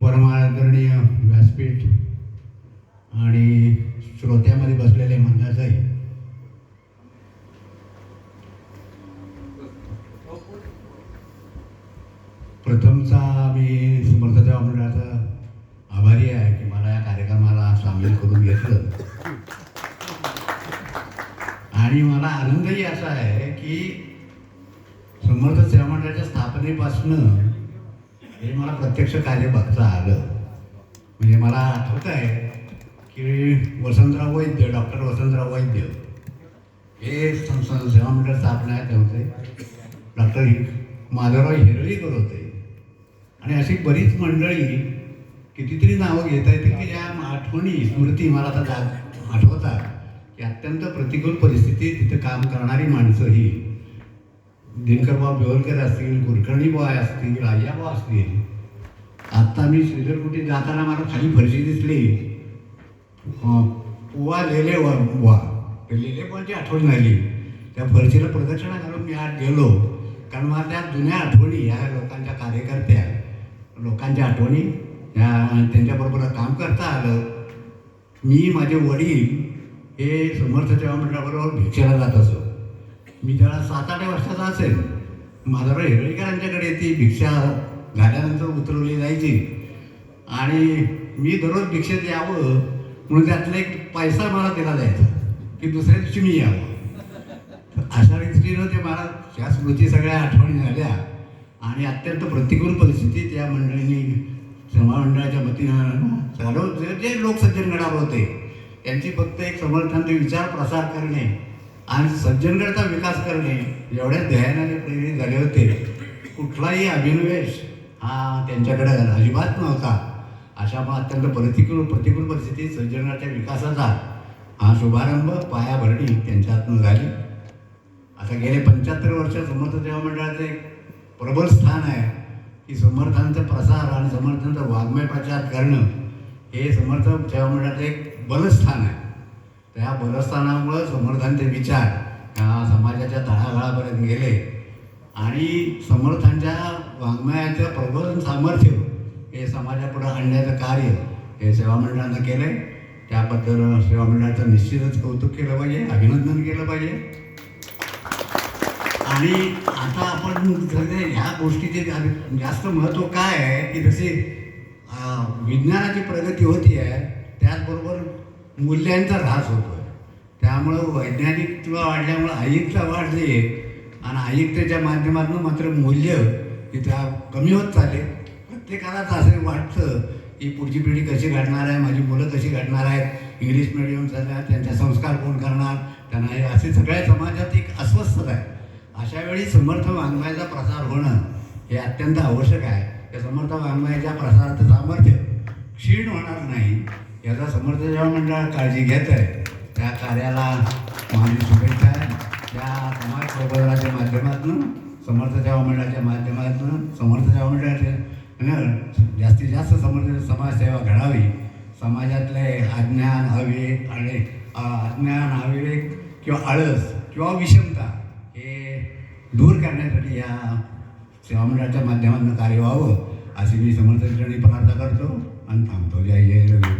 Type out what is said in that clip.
परमादरणीय व्यासपीठ आणि श्रोत्यामध्ये बसलेले मंडळाचंही प्रथमचा मी समर्थदेव मंडळाचा आभारी आहे की मला या कार्यक्रमाला सामील करून घेतलं. आणि मला आनंदही असा आहे की समर्थ सेवा मंडळाच्या स्थापनेपासनं हे मला प्रत्यक्ष कार्य बघता आलं. म्हणजे मला आठवत आहे की वसंतराव वैद्य डॉक्टर वसंतराव वैद्य हे संस्थान सेवा मंडळ स्थापण्यात होते. डॉक्टर माधवराव हिरळीकर होते. आणि अशी बरीच मंडळी कितीतरी नावं घेता येतील की ज्या आठवणी स्मृती मला आता जा आठवतात की अत्यंत प्रतिकूल परिस्थितीत तिथे काम करणारी माणसं ही. दिनकरबाब बेवलकर असतील कुलकर्णी बॉय असतील राजाबा असतील आत्ता मी श्रीधरकुटी जाताना मला खाली फरशी दिसली. पुवा लेले वा वा लेले बॉलची आठवण झाली त्या फरशीला प्रदक्षिणा करून मी आत गेलो. कारण मला त्या जुन्या आठवणी ह्या लोकांच्या कार्यकर्त्या लोकांच्या आठवणी ह्या त्यांच्याबरोबर काम करता आलं. मी माझे वडील हे समर्थ सेवा मंडळाबरोबर भिक्षेला जात असो. मी त्याला सात आठ वर्षाचा असेल माधवराव हिरळीकरांच्याकडे ती भिक्षा झाल्यानंतर उतरवली जायची. आणि मी दररोज भिक्षेत यावं म्हणून त्यातला एक पैसा मला दिला जायचा की दुसऱ्या दिवशी मी यावं. अशा रीतीनं ते मला त्या स्मृती सगळ्या आठवणी झाल्या. आणि अत्यंत प्रतिकूल परिस्थितीत या मंडळींनी समामंडळाच्या वतीनं चालव जे जे लोक सज्जनगडावर होते त्यांची फक्त एक समर्थांचे विचार प्रसार करणे आणि सज्जनगडचा विकास करणे एवढ्या ध्यानाने प्रेरित झाले होते. कुठलाही अभिनिवेश हा त्यांच्याकडे अजिबात नव्हता. अशा अत्यंत प्रतिकूल प्रतिकूल परिस्थितीत सज्जनगडाच्या विकासाचा. हा शुभारंभ पायाभरणी त्यांच्या हातून झाली. आता गेले पंच्याहत्तर वर्ष समर्थ देवामंडळाचं एक प्रबल स्थान आहे की समर्थांचा प्रसार आणि समर्थांचा वाङ्मय प्रचार करणं हे समर्थ सेवा मंडळाचं एक बलस्थान आहे. त्या बलस्थानामुळं समर्थांचे विचार ह्या समाजाच्या तळागाळापर्यंत गेले. आणि समर्थांच्या वाङ्मयाचं प्रबोधन सामर्थ्य हे समाजापुढं आणण्याचं कार्य हे सेवा मंडळानं केलं आहे त्याबद्दल सेवा मंडळाचं निश्चितच कौतुक केलं पाहिजे अभिनंदन केलं पाहिजे. आणि आता आपण ह्या गोष्टीचे जा- जास्त महत्त्व काय आहे की जशी विज्ञानाची प्रगती होती आहे त्याचबरोबर मूल्यांचा ऱ्हास होतो आहे त्यामुळं वैज्ञानिकत्व वाढल्यामुळं अहिकता वाढली आणि अहिकतेच्या माध्यमातून मात्र मूल्य इथं कमी होत चालले. प्रत्येकालाच असं वाटतं की पुढची पिढी कशी घडणार आहे माझी मुलं कशी घडणार आहेत इंग्लिश मिडियम झाल्या त्यांचा संस्कार कोण करणार त्यांना हे असे सगळ्या समाजात एक अस्वस्थता आहे. अशा वेळी समर्थ वाङ्मयाचा प्रसार होणं हे अत्यंत आवश्यक आहे. त्या समर्थ वाङ्मयाच्या प्रसाराचं सामर्थ्य क्षीण होणार नाही. याचा समर्थ जेव्हा मंडळ काळजी घेत आहे त्या कार्याला माझी शुभेच्छा आहे त्या समाज प्रबोधनाच्या माध्यमातून समर्थ सेवा मंडळाच्या माध्यमातून समर्थ सेवा मंडळाच्या जास्तीत जास्त समर्थ समाजसेवा घडावी समाजातले अज्ञान अविवेक आणि अज्ञान अविवेक किंवा आळस किंवा विषमता हे दूर करण्यासाठी या सेवा मंडळाच्या माध्यमातून कार्य व्हावं अशी मी समर्थकांनी प्रार्थना करतो आणि थांबतो जय जय रवी